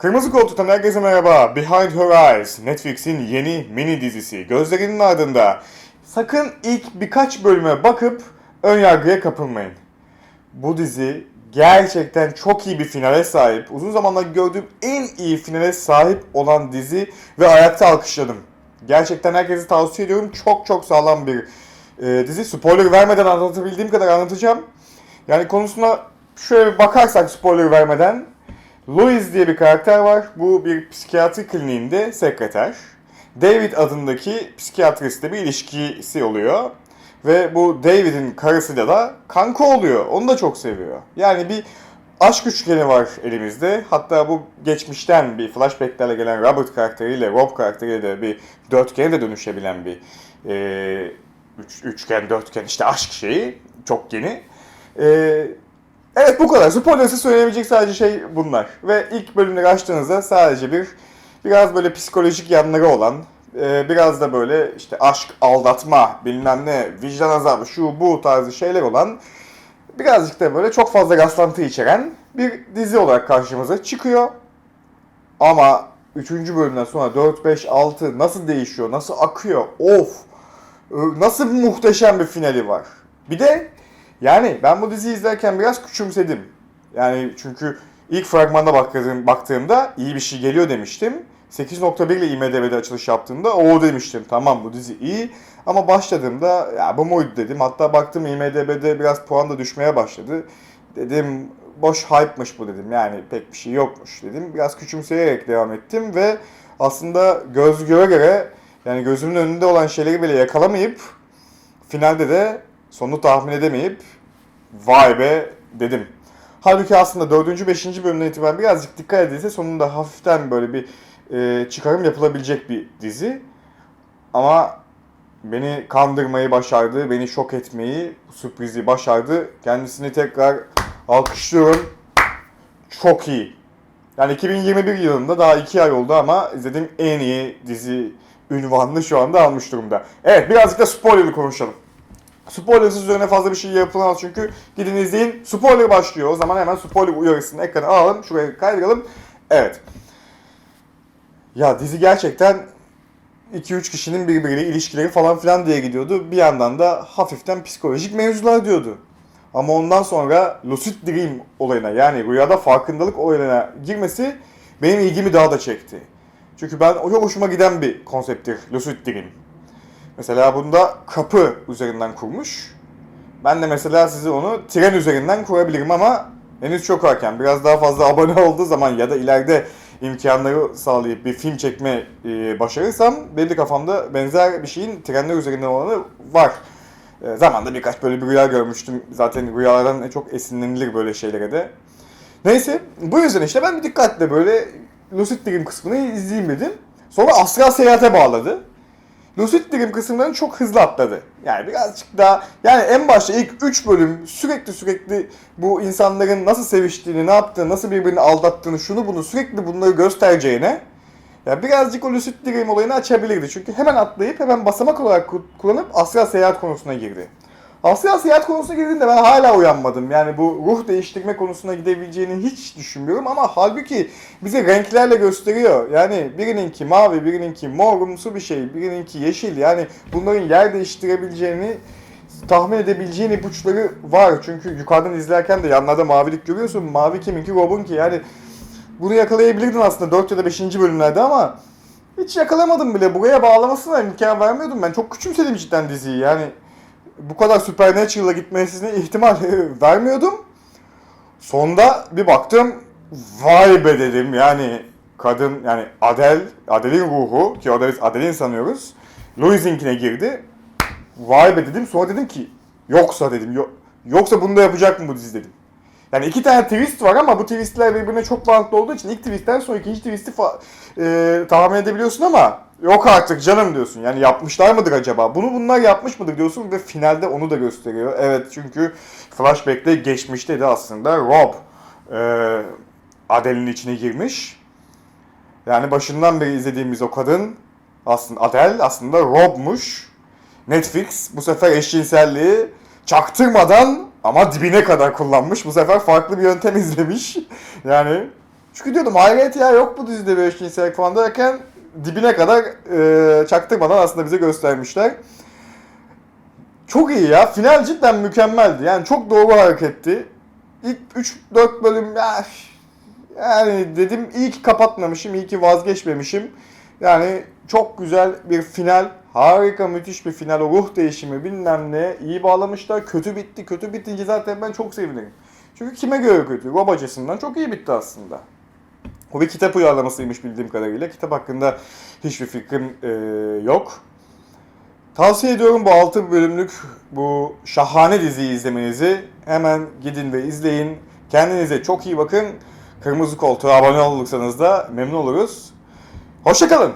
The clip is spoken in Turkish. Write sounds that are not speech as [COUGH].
Kırmızı Koltuk'tan herkese merhaba. Behind Her Eyes, Netflix'in yeni mini dizisi. Gözlerinin ardında. Sakın ilk birkaç bölüme bakıp ön yargıya kapılmayın. Bu dizi gerçekten çok iyi bir finale sahip. Uzun zamandır gördüğüm en iyi finale sahip olan dizi ve ayakta alkışladım. Gerçekten herkese tavsiye ediyorum. Çok çok sağlam bir e, dizi. Spoiler vermeden anlatabildiğim kadar anlatacağım. Yani konusuna şöyle bir bakarsak spoiler vermeden Louis diye bir karakter var. Bu bir psikiyatri kliniğinde sekreter. David adındaki psikiyatristle bir ilişkisi oluyor. Ve bu David'in karısıyla da kanka oluyor. Onu da çok seviyor. Yani bir aşk üçgeni var elimizde. Hatta bu geçmişten bir flashbacklerle gelen Robert karakteriyle Rob karakteriyle de bir dörtgene de dönüşebilen bir e, üç, üçgen, dörtgen işte aşk şeyi. Çok yeni. E, Evet bu kadar. Spoilersız söyleyebilecek sadece şey bunlar. Ve ilk bölümleri açtığınızda sadece bir biraz böyle psikolojik yanları olan, e, biraz da böyle işte aşk, aldatma, bilmem ne, vicdan azabı, şu bu tarzı şeyler olan birazcık da böyle çok fazla rastlantı içeren bir dizi olarak karşımıza çıkıyor. Ama 3. bölümden sonra 4, 5, 6 nasıl değişiyor, nasıl akıyor, of! Nasıl muhteşem bir finali var. Bir de yani ben bu diziyi izlerken biraz küçümsedim. Yani çünkü ilk fragmanda baktığım, baktığımda iyi bir şey geliyor demiştim. 8.1 ile IMDB'de açılış yaptığımda o demiştim. Tamam bu dizi iyi. Ama başladığımda ya bu muydu dedim. Hatta baktım IMDB'de biraz puan da düşmeye başladı. Dedim boş hype'mış bu dedim. Yani pek bir şey yokmuş dedim. Biraz küçümseyerek devam ettim ve aslında göz göre göre yani gözümün önünde olan şeyleri bile yakalamayıp finalde de sonunu tahmin edemeyip vay be dedim. Halbuki aslında 4. 5. bölümden itibaren birazcık dikkat edilse sonunda hafiften böyle bir e, çıkarım yapılabilecek bir dizi. Ama beni kandırmayı başardı, beni şok etmeyi, sürprizi başardı. Kendisini tekrar alkışlıyorum. Çok iyi. Yani 2021 yılında daha 2 ay oldu ama izlediğim en iyi dizi ünvanını şu anda almış durumda. Evet birazcık da spoilerlı konuşalım. Spoilersız üzerine fazla bir şey yapılamaz çünkü gidin izleyin. Spoiler başlıyor. O zaman hemen spoiler uyarısını ekrana alalım. Şuraya kaydıralım. Evet. Ya dizi gerçekten 2-3 kişinin birbiriyle ilişkileri falan filan diye gidiyordu. Bir yandan da hafiften psikolojik mevzular diyordu. Ama ondan sonra lucid dream olayına yani rüyada farkındalık olayına girmesi benim ilgimi daha da çekti. Çünkü ben o çok hoşuma giden bir konsepttir lucid dream. Mesela bunda kapı üzerinden kurmuş. Ben de mesela size onu tren üzerinden kurabilirim ama henüz çok erken. Biraz daha fazla [LAUGHS] abone olduğu zaman ya da ileride imkanları sağlayıp bir film çekme e, başarırsam belli kafamda benzer bir şeyin trenler üzerinden olanı var. E, zamanda birkaç böyle bir rüya görmüştüm. Zaten rüyalardan çok esinlenilir böyle şeylere de. Neyse bu yüzden işte ben bir dikkatle böyle Lucid Dream kısmını izleyeyim dedim. Sonra astral seyahate bağladı. Lucid Dream kısımlarını çok hızlı atladı. Yani birazcık daha yani en başta ilk 3 bölüm sürekli sürekli bu insanların nasıl seviştiğini, ne yaptığını, nasıl birbirini aldattığını, şunu bunu sürekli bunları göstereceğine ya birazcık o Lucid Dream olayını açabilirdi. Çünkü hemen atlayıp hemen basamak olarak ku- kullanıp astral seyahat konusuna girdi. Astral seyahat konusuna girdiğinde ben hala uyanmadım. Yani bu ruh değiştirme konusuna gidebileceğini hiç düşünmüyorum ama halbuki bize renklerle gösteriyor. Yani birininki mavi, birininki morumsu bir şey, birininki yeşil. Yani bunların yer değiştirebileceğini tahmin edebileceğin ipuçları var. Çünkü yukarıdan izlerken de yanlarda mavilik görüyorsun. Mavi kiminki Rob'unki. Yani bunu yakalayabilirdin aslında 4 ya da 5. bölümlerde ama hiç yakalamadım bile. Buraya bağlamasına imkan vermiyordum ben. Çok küçümsedim cidden diziyi. Yani bu kadar Supernatural'a gitmesine ihtimal [LAUGHS] vermiyordum. Sonda bir baktım vay be dedim yani kadın yani Adel, Adel'in ruhu ki orada biz Adel'in sanıyoruz. Louis'inkine girdi. Vay be dedim sonra dedim ki yoksa dedim yo- yoksa bunu da yapacak mı bu dizi dedim. Yani iki tane twist var ama bu twistler birbirine çok bağlantılı olduğu için ilk twist'ten sonra ikinci twist'i e, tahmin edebiliyorsun ama yok artık canım diyorsun. Yani yapmışlar mıdır acaba? Bunu bunlar yapmış mıdır diyorsun ve finalde onu da gösteriyor. Evet çünkü flashback'te geçmişte de aslında Rob e, Adele'in içine girmiş. Yani başından beri izlediğimiz o kadın aslında Adele aslında Rob'muş. Netflix bu sefer eşcinselliği çaktırmadan ama dibine kadar kullanmış. Bu sefer farklı bir yöntem [LAUGHS] izlemiş. Yani Çünkü diyordum hayret ya yok bu dizide bir eşcinsel falan derken dibine kadar e, çaktırmadan aslında bize göstermişler. Çok iyi ya. Final cidden mükemmeldi. Yani çok doğru hareketti. İlk 3-4 bölüm ya, yani dedim iyi ki kapatmamışım, iyi ki vazgeçmemişim. Yani çok güzel bir final. Harika, müthiş bir final. O ruh değişimi bilmem ne. iyi bağlamışlar. Kötü bitti. Kötü bitince zaten ben çok sevinirim. Çünkü kime göre kötü? Rob açısından çok iyi bitti aslında. O bir kitap uyarlamasıymış bildiğim kadarıyla. Kitap hakkında hiçbir fikrim e, yok. Tavsiye ediyorum bu 6 bölümlük bu şahane diziyi izlemenizi. Hemen gidin ve izleyin. Kendinize çok iyi bakın. Kırmızı koltuğa abone olursanız da memnun oluruz. Hoşçakalın.